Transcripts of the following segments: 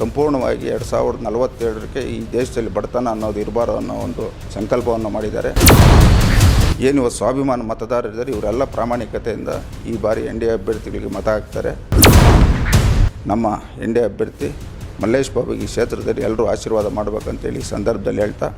ಸಂಪೂರ್ಣವಾಗಿ ಎರಡು ಸಾವಿರದ ನಲವತ್ತೆರಡಕ್ಕೆ ಈ ದೇಶದಲ್ಲಿ ಬಡತನ ಅನ್ನೋದು ಇರಬಾರ್ದು ಅನ್ನೋ ಒಂದು ಸಂಕಲ್ಪವನ್ನು ಮಾಡಿದ್ದಾರೆ. ಏನು ಸ್ವಾಭಿಮಾನ ಮತದಾರರಿದ್ದಾರೆ, ಇವರೆಲ್ಲ ಪ್ರಾಮಾಣಿಕತೆಯಿಂದ ಈ ಬಾರಿ ಎನ್ ಡಿ ಎ ಅಭ್ಯರ್ಥಿಗಳಿಗೆ ಮತ ಹಾಕ್ತಾರೆ. ನಮ್ಮ ಎನ್ ಡಿ ಎ ಅಭ್ಯರ್ಥಿ ಮಲ್ಲೇಶ್ ಬಾಬುಗೆ ಈ ಕ್ಷೇತ್ರದಲ್ಲಿ ಎಲ್ಲರೂ ಆಶೀರ್ವಾದ ಮಾಡಬೇಕಂತೇಳಿ ಈ ಸಂದರ್ಭದಲ್ಲಿ ಹೇಳ್ತಾ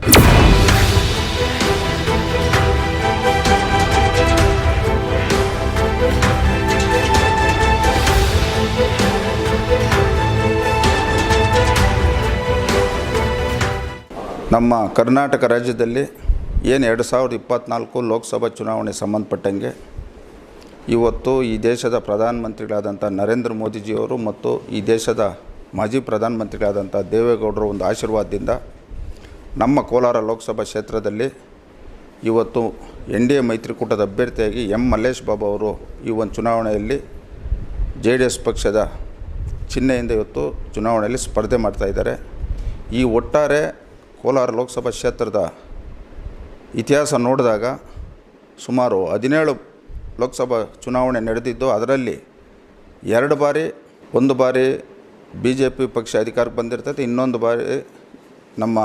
ನಮ್ಮ ಕರ್ನಾಟಕ ರಾಜ್ಯದಲ್ಲಿ ಏನು ಎರಡು ಸಾವಿರದ ಇಪ್ಪತ್ತ್ನಾಲ್ಕು ಲೋಕಸಭಾ ಚುನಾವಣೆ ಸಂಬಂಧಪಟ್ಟಂಗೆ ಇವತ್ತು ಈ ದೇಶದ ಪ್ರಧಾನಮಂತ್ರಿಗಳಾದಂಥ ನರೇಂದ್ರ ಮೋದಿಜಿಯವರು ಮತ್ತು ಈ ದೇಶದ ಮಾಜಿ ಪ್ರಧಾನಮಂತ್ರಿಗಳಾದಂಥ ದೇವೇಗೌಡರ ಒಂದು ಆಶೀರ್ವಾದದಿಂದ ನಮ್ಮ ಕೋಲಾರ ಲೋಕಸಭಾ ಕ್ಷೇತ್ರದಲ್ಲಿ ಇವತ್ತು ಎನ್ ಡಿ ಎ ಮೈತ್ರಿಕೂಟದ ಅಭ್ಯರ್ಥಿಯಾಗಿ ಎಂ ಮಲ್ಲೇಶ್ ಬಾಬು ಅವರು ಈ ಒಂದು ಚುನಾವಣೆಯಲ್ಲಿ ಜೆ ಡಿ ಎಸ್ ಪಕ್ಷದ ಚಿಹ್ನೆಯಿಂದ ಇವತ್ತು ಚುನಾವಣೆಯಲ್ಲಿ ಸ್ಪರ್ಧೆ ಮಾಡ್ತಾಯಿದ್ದಾರೆ ಈ ಒಟ್ಟಾರೆ ಕೋಲಾರ ಲೋಕಸಭಾ ಕ್ಷೇತ್ರದ ಇತಿಹಾಸ ನೋಡಿದಾಗ ಸುಮಾರು ಹದಿನೇಳು ಲೋಕಸಭಾ ಚುನಾವಣೆ ನಡೆದಿದ್ದು ಅದರಲ್ಲಿ ಎರಡು ಬಾರಿ, ಒಂದು ಬಾರಿ ಬಿ ಜೆ ಪಿ ಪಕ್ಷ ಅಧಿಕಾರಕ್ಕೆ ಬಂದಿರ್ತೈತೆ, ಇನ್ನೊಂದು ಬಾರಿ ನಮ್ಮ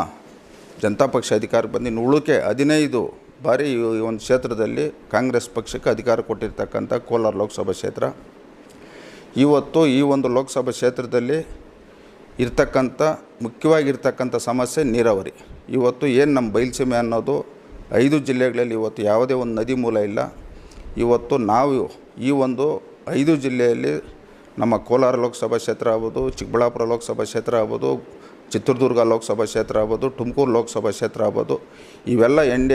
ಜನತಾ ಪಕ್ಷ ಅಧಿಕಾರಕ್ಕೆ ಬಂದು ಇನ್ನು ಉಳಿಕೆ ಹದಿನೈದು ಬಾರಿ ಈ ಒಂದು ಕ್ಷೇತ್ರದಲ್ಲಿ ಕಾಂಗ್ರೆಸ್ ಪಕ್ಷಕ್ಕೆ ಅಧಿಕಾರ ಕೊಟ್ಟಿರ್ತಕ್ಕಂಥ ಕೋಲಾರ ಲೋಕಸಭಾ ಕ್ಷೇತ್ರ. ಇವತ್ತು ಈ ಒಂದು ಲೋಕಸಭಾ ಕ್ಷೇತ್ರದಲ್ಲಿ ಇರ್ತಕ್ಕಂಥ, ಮುಖ್ಯವಾಗಿರ್ತಕ್ಕಂಥ ಸಮಸ್ಯೆ ನೀರಾವರಿ. ಇವತ್ತು ಏನು ನಮ್ಮ ಬಯಲುಸೀಮೆ ಅನ್ನೋದು, ಐದು ಜಿಲ್ಲೆಗಳಲ್ಲಿ ಇವತ್ತು ಯಾವುದೇ ಒಂದು ನದಿ ಮೂಲ ಇಲ್ಲ. ಇವತ್ತು ನಾವು ಈ ಒಂದು ಐದು ಜಿಲ್ಲೆಯಲ್ಲಿ ನಮ್ಮ ಕೋಲಾರ ಲೋಕಸಭಾ ಕ್ಷೇತ್ರ ಆಗ್ಬೋದು, ಚಿಕ್ಕಬಳ್ಳಾಪುರ ಲೋಕಸಭಾ ಕ್ಷೇತ್ರ ಆಗ್ಬೋದು, ಚಿತ್ರದುರ್ಗ ಲೋಕಸಭಾ ಕ್ಷೇತ್ರ ಆಗ್ಬೋದು, ತುಮಕೂರು ಲೋಕಸಭಾ ಕ್ಷೇತ್ರ ಆಗ್ಬೋದು, ಇವೆಲ್ಲ ಎನ್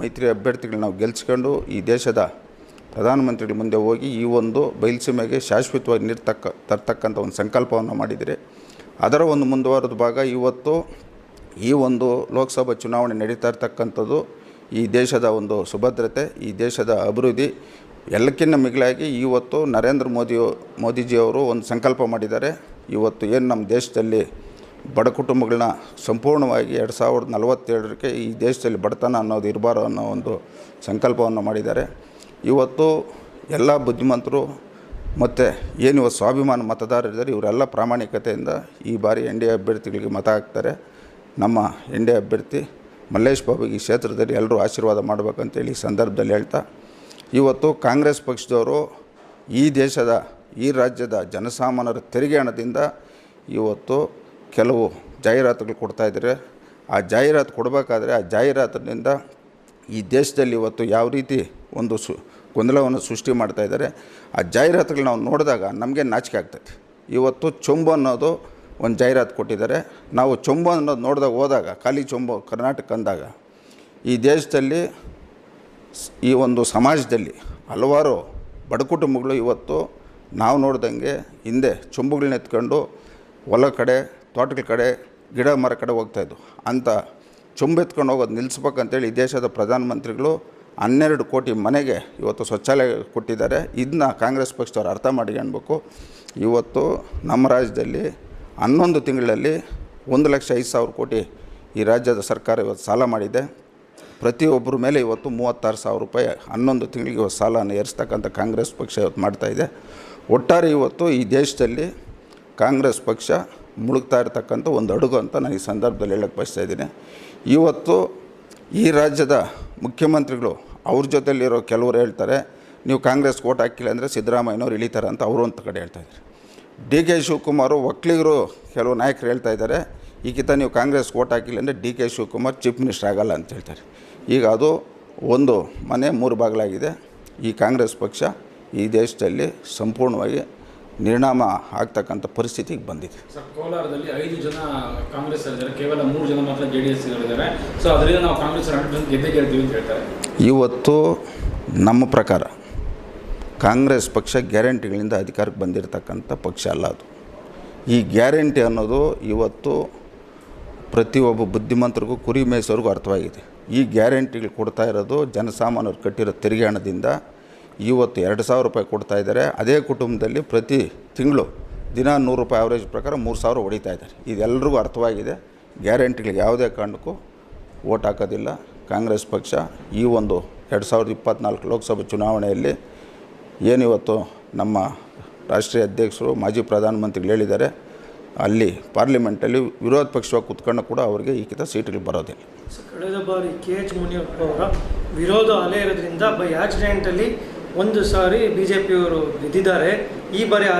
ಮೈತ್ರಿ ಅಭ್ಯರ್ಥಿಗಳು ನಾವು ಗೆಲ್ಸ್ಕೊಂಡು ಈ ದೇಶದ ಪ್ರಧಾನಮಂತ್ರಿಗಳ ಮುಂದೆ ಹೋಗಿ ಈ ಒಂದು ಬಯಲುಸೀಮೆಗೆ ಶಾಶ್ವತವಾಗಿ ನೀರು ತಕ್ಕ ತರ್ತಕ್ಕಂಥ ಒಂದು ಸಂಕಲ್ಪವನ್ನು ಮಾಡಿದರೆ ಅದರ ಒಂದು ಮುಂದುವರೆದ ಭಾಗ, ಇವತ್ತು ಈ ಒಂದು ಲೋಕಸಭಾ ಚುನಾವಣೆ ನಡೀತಾ ಇರ್ತಕ್ಕಂಥದ್ದು ಈ ದೇಶದ ಒಂದು ಸುಭದ್ರತೆ, ಈ ದೇಶದ ಅಭಿವೃದ್ಧಿ ಎಲ್ಲಕ್ಕಿಂತ ಮಿಗಿಲಾಗಿ ಇವತ್ತು ನರೇಂದ್ರ ಮೋದಿ ಮೋದಿಜಿಯವರು ಒಂದು ಸಂಕಲ್ಪ ಮಾಡಿದ್ದಾರೆ. ಇವತ್ತು ಏನು ನಮ್ಮ ದೇಶದಲ್ಲಿ ಬಡ ಕುಟುಂಬಗಳನ್ನ ಸಂಪೂರ್ಣವಾಗಿ ಎರಡು ಸಾವಿರದ ನಲವತ್ತೇಳರಕ್ಕೆ ಈ ದೇಶದಲ್ಲಿ ಬಡತನ ಅನ್ನೋದು ಇರಬಾರ್ದು ಅನ್ನೋ ಒಂದು ಸಂಕಲ್ಪವನ್ನು ಮಾಡಿದ್ದಾರೆ. ಇವತ್ತು ಎಲ್ಲ ಬುದ್ಧಿವಂತರು ಮತ್ತು ಏನು ಇವತ್ತು ಸ್ವಾಭಿಮಾನ ಮತದಾರರಿದ್ದಾರೆ ಇವರೆಲ್ಲ ಪ್ರಾಮಾಣಿಕತೆಯಿಂದ ಈ ಬಾರಿ ಎನ್ ಡಿ ಎ ಅಭ್ಯರ್ಥಿಗಳಿಗೆ ಮತ ಹಾಕ್ತಾರೆ. ನಮ್ಮ ಎನ್ ಡಿ ಎ ಅಭ್ಯರ್ಥಿ ಮಲ್ಲೇಶ್ ಬಾಬುಗೆ ಈ ಕ್ಷೇತ್ರದಲ್ಲಿ ಎಲ್ಲರೂ ಆಶೀರ್ವಾದ ಮಾಡಬೇಕಂತೇಳಿ ಈ ಸಂದರ್ಭದಲ್ಲಿ ಹೇಳ್ತಾ, ಇವತ್ತು ಕಾಂಗ್ರೆಸ್ ಪಕ್ಷದವರು ಈ ದೇಶದ, ಈ ರಾಜ್ಯದ ಜನಸಾಮಾನ್ಯರ ತೆರಿಗೆ ಹಣದಿಂದ ಇವತ್ತು ಕೆಲವು ಜಾಹೀರಾತುಗಳು ಕೊಡ್ತಾ ಇದ್ದಾರೆ. ಆ ಜಾಹೀರಾತು ಕೊಡಬೇಕಾದ್ರೆ ಆ ಜಾಹೀರಾತಿನಿಂದ ಈ ದೇಶದಲ್ಲಿ ಇವತ್ತು ಯಾವ ರೀತಿ ಒಂದು ಸು ಗೊಂದಲವನ್ನು ಸೃಷ್ಟಿ ಮಾಡ್ತಾ ಇದ್ದಾರೆ. ಆ ಜಾಹೀರಾತುಗಳು ನಾವು ನೋಡಿದಾಗ ನಮಗೆ ನಾಚಿಕೆ ಆಗ್ತೈತೆ. ಇವತ್ತು ಚೊಂಬು ಅನ್ನೋದು ಒಂದು ಜಾಹೀರಾತು ಕೊಟ್ಟಿದ್ದಾರೆ. ನಾವು ಚೊಂಬು ಅನ್ನೋದು ನೋಡಿದಾಗ ಹೋದಾಗ, ಖಾಲಿ ಚೊಂಬು ಕರ್ನಾಟಕ ಅಂದಾಗ, ಈ ದೇಶದಲ್ಲಿ ಈ ಒಂದು ಸಮಾಜದಲ್ಲಿ ಹಲವಾರು ಬಡ ಕುಟುಂಬಗಳು ಇವತ್ತು ನಾವು ನೋಡ್ದಂಗೆ ಹಿಂದೆ ಚೊಂಬುಗಳನ್ನ ಎತ್ಕೊಂಡು ಹೊಲ ಕಡೆ, ತೋಟಗಳ ಕಡೆ, ಗಿಡ ಮರ ಕಡೆ ಹೋಗ್ತಾಯಿದ್ವು ಅಂತ ಚೊಂಬು ಎತ್ಕೊಂಡು ಹೋಗೋದು ನಿಲ್ಲಿಸ್ಬೇಕಂತೇಳಿ ಈ ದೇಶದ ಪ್ರಧಾನಮಂತ್ರಿಗಳು ಹನ್ನೆರಡು ಕೋಟಿ ಮನೆಗೆ ಇವತ್ತು ಶೌಚಾಲಯ ಕೊಟ್ಟಿದ್ದಾರೆ. ಇದನ್ನ ಕಾಂಗ್ರೆಸ್ ಪಕ್ಷದವ್ರು ಅರ್ಥ ಮಾಡ್ಕೊಳ್ಬೇಕು ಇವತ್ತು ನಮ್ಮ ರಾಜ್ಯದಲ್ಲಿ ಹನ್ನೊಂದು ತಿಂಗಳಲ್ಲಿ ಒಂದು ಲಕ್ಷ ಐದು ಸಾವಿರ ಕೋಟಿ ಈ ರಾಜ್ಯದ ಸರ್ಕಾರ ಇವತ್ತು ಸಾಲ ಮಾಡಿದೆ. ಪ್ರತಿಯೊಬ್ಬರ ಮೇಲೆ ಇವತ್ತು ಮೂವತ್ತಾರು ಸಾವಿರ ರೂಪಾಯಿ ಹನ್ನೊಂದು ತಿಂಗಳಿಗೆ ಇವತ್ತು ಸಾಲನ ಏರಿಸ್ತಕ್ಕಂಥ ಕಾಂಗ್ರೆಸ್ ಪಕ್ಷ ಇವತ್ತು ಮಾಡ್ತಾಯಿದೆ ಒಟ್ಟಾರೆ ಇವತ್ತು ಈ ದೇಶದಲ್ಲಿ ಕಾಂಗ್ರೆಸ್ ಪಕ್ಷ ಮುಳುಗ್ತಾ ಇರ್ತಕ್ಕಂಥ ಒಂದು ಅಡುಗು ಅಂತ ನಾನು ಈ ಸಂದರ್ಭದಲ್ಲಿ ಹೇಳಕ್ಕೆ ಬಯಸ್ತಾ ಇದ್ದೀನಿ. ಇವತ್ತು ಈ ರಾಜ್ಯದ ಮುಖ್ಯಮಂತ್ರಿಗಳು ಅವ್ರ ಜೊತೆಲಿರೋ ಕೆಲವರು ಹೇಳ್ತಾರೆ, ನೀವು ಕಾಂಗ್ರೆಸ್ ಓಟ್ ಹಾಕಿಲ್ಲ ಅಂದರೆ ಸಿದ್ದರಾಮಯ್ಯನವ್ರು ಇಳಿತಾರೆ ಅಂತ ಅವರು ಅಂತ ಕಡೆ ಹೇಳ್ತಾ ಇದ್ದಾರೆ. ಡಿ ಕೆ ಶಿವಕುಮಾರು ಒಕ್ಕಲಿಗರು ಕೆಲವು ನಾಯಕರು ಹೇಳ್ತಾ ಇದ್ದಾರೆ, ಈಗಿತ ನೀವು ಕಾಂಗ್ರೆಸ್ ಓಟ್ ಹಾಕಿಲ್ಲ ಅಂದರೆ D K Shivakumar chief minister ಆಗಲ್ಲ ಅಂತ ಹೇಳ್ತಾರೆ. ಈಗ ಅದು ಒಂದು ಮನೆ ಮೂರು ಬಾಗಿಲಾಗಿದೆ. ಈ ಕಾಂಗ್ರೆಸ್ ಪಕ್ಷ ಈ ದೇಶದಲ್ಲಿ ಸಂಪೂರ್ಣವಾಗಿ ನಿರ್ನಾಮ ಆಗ್ತಕ್ಕಂಥ ಪರಿಸ್ಥಿತಿಗೆ ಬಂದಿದೆ. ಸರ್ ಕೋಲಾರದಲ್ಲಿ ಐದು ಜನ ಕಾಂಗ್ರೆಸ್ ಕೇವಲ ಮೂರು ಜನ ಮಾತ್ರ ಜೆ ಡಿ ಎಸ್ ಇದ್ದಾರೆ ಸೊ ಅದರಿಂದ ನಾವು ಕಾಂಗ್ರೆಸ್ ಗೆದ್ದೇ ಗೆಲ್ತೀವಿ ಅಂತ ಹೇಳ್ತಾರೆ. ಇವತ್ತು ನಮ್ಮ ಪ್ರಕಾರ ಕಾಂಗ್ರೆಸ್ ಪಕ್ಷ ಗ್ಯಾರಂಟಿಗಳಿಂದ ಅಧಿಕಾರಕ್ಕೆ ಬಂದಿರತಕ್ಕಂಥ ಪಕ್ಷ ಅಲ್ಲ ಅದು. ಈ ಗ್ಯಾರಂಟಿ ಅನ್ನೋದು ಇವತ್ತು ಪ್ರತಿಯೊಬ್ಬ ಬುದ್ಧಿಮಂತರಿಗೂ ಕುರಿ ಮೇಯಿಸೋರಿಗೂ ಅರ್ಥವಾಗಿದೆ. ಈ ಗ್ಯಾರಂಟಿಗಳು ಕೊಡ್ತಾ ಇರೋದು ಜನಸಾಮಾನ್ಯರು ಕಟ್ಟಿರೋ ತೆರಿಗೆ ಹಣದಿಂದ ಇವತ್ತು ಎರಡು ಸಾವಿರ ರೂಪಾಯಿ ಕೊಡ್ತಾ ಇದ್ದಾರೆ. ಅದೇ ಕುಟುಂಬದಲ್ಲಿ ಪ್ರತಿ ತಿಂಗಳು ದಿನ ನೂರು ರೂಪಾಯಿ ಆವ್ರೇಜ್ ಪ್ರಕಾರ ಮೂರು ಸಾವಿರ ಹೊಡಿತಾ ಇದ್ದಾರೆ. ಇದೆಲ್ಲರಿಗೂ ಅರ್ಥವಾಗಿದೆ. ಗ್ಯಾರಂಟಿಗಳಿಗೆ ಯಾವುದೇ ಕಾರಣಕ್ಕೂ ಓಟ್ ಹಾಕೋದಿಲ್ಲ. ಕಾಂಗ್ರೆಸ್ ಪಕ್ಷ ಈ ಒಂದು ಎರಡು ಸಾವಿರದ ಇಪ್ಪತ್ತ್ನಾಲ್ಕು ಲೋಕಸಭಾ ಚುನಾವಣೆಯಲ್ಲಿ ಏನಿವತ್ತು ನಮ್ಮ ರಾಷ್ಟ್ರೀಯ ಅಧ್ಯಕ್ಷರು, ಮಾಜಿ ಪ್ರಧಾನಮಂತ್ರಿಗಳು ಹೇಳಿದ್ದಾರೆ, ಅಲ್ಲಿ ಪಾರ್ಲಿಮೆಂಟಲ್ಲಿ ವಿರೋಧ ಪಕ್ಷವಾಗಿ ಕುತ್ಕೊಂಡು ಕೂಡ ಅವರಿಗೆ ಈ ಕಿತ ಸೀಟ್ಗಳು ಬರೋದಿಲ್ಲ ಕಳೆದ ಬಾರಿ ಕೆ ಎಚ್ ಮುನಿಯಪ್ಪ ಅವರ ವಿರೋಧ ಅಲೆ ಇರೋದ್ರಿಂದ ಬೈ ಆಕ್ಸಿಡೆಂಟಲ್ಲಿ ಒಂದು ಸಾರಿ ಬಿ ಜೆ ಪಿಯವರು ಗೆದ್ದಿದ್ದಾರೆ. ಈ ಬಾರಿ ಆ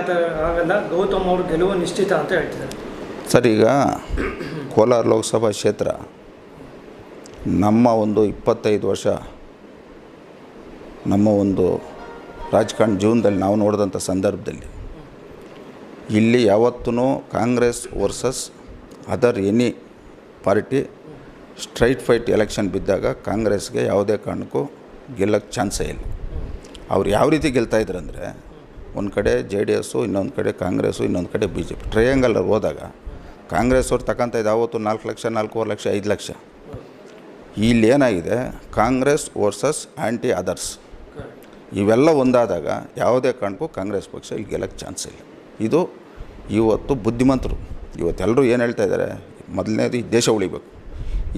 ಆಗಲ್ಲ. ಗೌತಮ್ ಅವರು ಗೆಲುವು ನಿಶ್ಚಿತ ಅಂತ ಹೇಳ್ತಿದ್ದಾರೆ. ಸರ್, ಈಗ ಕೋಲಾರ ಲೋಕಸಭಾ ಕ್ಷೇತ್ರ. ನಮ್ಮ ಒಂದು ಇಪ್ಪತ್ತೈದು ವರ್ಷ, ನಮ್ಮ ಒಂದು ರಾಜಕಾರಣ ಜೀವನದಲ್ಲಿ ನಾವು ನೋಡಿದಂಥ ಸಂದರ್ಭದಲ್ಲಿ, ಇಲ್ಲಿ ಯಾವತ್ತೂ Congress versus other any party straight fight election ಬಿದ್ದಾಗ ಕಾಂಗ್ರೆಸ್ಗೆ ಯಾವುದೇ ಕಾರಣಕ್ಕೂ ಗೆಲ್ಲಕ್ಕೆ ಚಾನ್ಸೇ ಇಲ್ಲ. ಅವ್ರು ಯಾವ ರೀತಿ ಗೆಲ್ತಾ ಇದ್ರು ಅಂದರೆ ಒಂದು ಕಡೆ ಜೆ ಡಿ ಎಸ್ಸು, ಇನ್ನೊಂದು ಕಡೆ ಕಾಂಗ್ರೆಸ್ಸು, ಇನ್ನೊಂದು ಕಡೆ ಬಿ ಜೆ ಪಿ. ಟ್ರಯಾಂಗಲ್ ಹೋದಾಗ ಕಾಂಗ್ರೆಸ್ ಅವ್ರು ತಗೊಂತ ಇದ್ದು ಆವತ್ತು ನಾಲ್ಕು ಲಕ್ಷ, ನಾಲ್ಕೂವರೆ ಲಕ್ಷ, ಐದು ಲಕ್ಷ. ಇಲ್ಲಿ ಏನಾಗಿದೆ? Congress versus anti others. ಇವೆಲ್ಲ ಒಂದಾದಾಗ ಯಾವುದೇ ಕಾರಣಕ್ಕೂ ಕಾಂಗ್ರೆಸ್ ಪಕ್ಷ ಇಲ್ಲಿ ಗೆಲ್ಲಕ್ಕೆ ಚಾನ್ಸ್ ಇಲ್ಲ. ಇದು ಇವತ್ತು ಬುದ್ಧಿವಂತರು ಇವತ್ತೆಲ್ಲರೂ ಏನು ಹೇಳ್ತಾ ಇದ್ದಾರೆ? ಮೊದಲನೇದು ಈ ದೇಶ ಉಳಿಬೇಕು.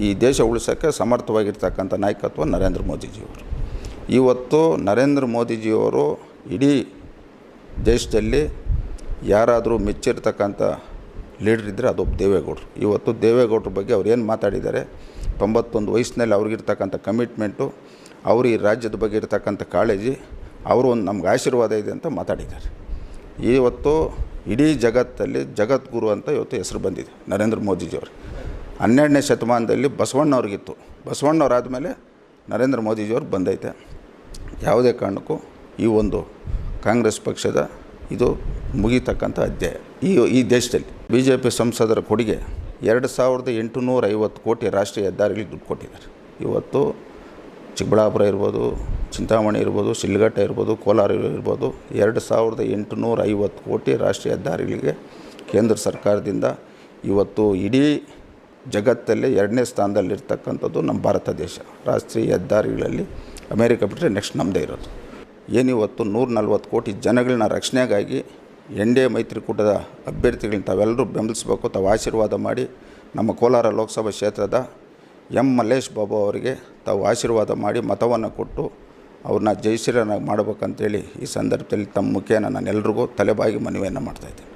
ಈ ದೇಶ ಉಳಿಸೋಕ್ಕೆ ಸಮರ್ಥವಾಗಿರ್ತಕ್ಕಂಥ ನಾಯಕತ್ವ ನರೇಂದ್ರ ಮೋದಿಜಿಯವರು. ಇವತ್ತು ನರೇಂದ್ರ ಮೋದಿಜಿಯವರು ಇಡೀ ದೇಶದಲ್ಲಿ ಯಾರಾದರೂ ಮೆಚ್ಚಿರ್ತಕ್ಕಂಥ ಲೀಡ್ರ್ ಇದ್ದರೆ ಅದು ದೇವೇಗೌಡರು. ಇವತ್ತು ದೇವೇಗೌಡರ ಬಗ್ಗೆ ಅವ್ರು ಏನು ಮಾತಾಡಿದ್ದಾರೆ, ತೊಂಬತ್ತೊಂದು ವಯಸ್ಸಿನಲ್ಲಿ ಅವ್ರಿಗಿರ್ತಕ್ಕಂಥ ಕಮಿಟ್ಮೆಂಟು ಅವರು ಈ ರಾಜ್ಯದ ಬಗ್ಗೆ ಇರ್ತಕ್ಕಂಥ ಕಾಳಜಿ, ಅವರು ಒಂದು ನಮ್ಗೆ ಆಶೀರ್ವಾದ ಇದೆ ಅಂತ ಮಾತಾಡಿದ್ದಾರೆ. ಇವತ್ತು ಇಡೀ ಜಗತ್ತಲ್ಲಿ ಜಗದ್ಗುರು ಅಂತ ಇವತ್ತು ಹೆಸರು ಬಂದಿದೆ ನರೇಂದ್ರ ಮೋದಿಜಿಯವರು. ಹನ್ನೆರಡನೇ ಶತಮಾನದಲ್ಲಿ ಬಸವಣ್ಣವ್ರಿಗಿತ್ತು. ಬಸವಣ್ಣವ್ರಾದಮೇಲೆ ನರೇಂದ್ರ ಮೋದಿಜಿಯವ್ರು ಬಂದೈತೆ. ಯಾವುದೇ ಕಾರಣಕ್ಕೂ ಈ ಒಂದು ಕಾಂಗ್ರೆಸ್ ಪಕ್ಷದ ಇದು ಮುಗಿತಕ್ಕಂಥ ಅಧ್ಯಾಯ. ಈ ಈ ದೇಶದಲ್ಲಿ ಬಿ ಜೆ ಪಿ ಸಂಸದರ ಕೊಡುಗೆ ಎರಡು ಸಾವಿರದ ಎಂಟುನೂರ ಐವತ್ತು ಕೋಟಿ ರಾಷ್ಟ್ರೀಯ ಹೆದ್ದಾರಿಗಳಿಗೆ ದುಡ್ಡು ಕೊಟ್ಟಿದ್ದಾರೆ. ಇವತ್ತು ಚಿಕ್ಕಬಳ್ಳಾಪುರ ಇರ್ಬೋದು, ಚಿಂತಾಮಣಿ ಇರ್ಬೋದು, ಶಿಲ್ಘಟ್ಟ ಇರ್ಬೋದು, ಕೋಲಾರ ಇರ್ಬೋದು ಎರಡು ಸಾವಿರದ ಎಂಟುನೂರ ಐವತ್ತು ಕೋಟಿ ರಾಷ್ಟ್ರೀಯ ಹೆದ್ದಾರಿಗಳಿಗೆ ಕೇಂದ್ರ ಸರ್ಕಾರದಿಂದ ಇವತ್ತು ಇಡೀ ಜಗತ್ತಲ್ಲೇ ಎರಡನೇ ಸ್ಥಾನದಲ್ಲಿರ್ತಕ್ಕಂಥದ್ದು ನಮ್ಮ ಭಾರತ ದೇಶ. ರಾಷ್ಟ್ರೀಯ ಹೆದ್ದಾರಿಗಳಲ್ಲಿ ಅಮೇರಿಕ ಬಿಟ್ಟರೆ ನೆಕ್ಸ್ಟ್ ನಮ್ಮದೇ ಇರೋದು. ಏನಿವತ್ತು ನೂರ ನಲ್ವತ್ತು ಕೋಟಿ ಜನಗಳನ್ನ ರಕ್ಷಣೆಗಾಗಿ ಎನ್ ಡಿ ಎ ಮೈತ್ರಿಕೂಟದ ಅಭ್ಯರ್ಥಿಗಳನ್ನ ತಾವೆಲ್ಲರೂ ಬೆಂಬಲಿಸಬೇಕು, ತಾವು ಆಶೀರ್ವಾದ ಮಾಡಿ ನಮ್ಮ ಕೋಲಾರ ಲೋಕಸಭಾ ಕ್ಷೇತ್ರದ ಎಂ ಮಲ್ಲೇಶ್ ಬಾಬು ಅವರಿಗೆ ತಾವು ಆಶೀರ್ವಾದ ಮಾಡಿ ಮತವನ್ನು ಕೊಟ್ಟು ಅವ್ರನ್ನ ಜಯಶ್ರೀರನ್ನಾಗಿ ಮಾಡಬೇಕಂತೇಳಿ ಈ ಸಂದರ್ಭದಲ್ಲಿ ತಮ್ಮ ಮುಖೇನ ನಾನು ಎಲ್ರಿಗೂ ತಲೆಬಾಗಿ ಮನವಿಯನ್ನು ಮಾಡ್ತಾಯಿದ್ದೀನಿ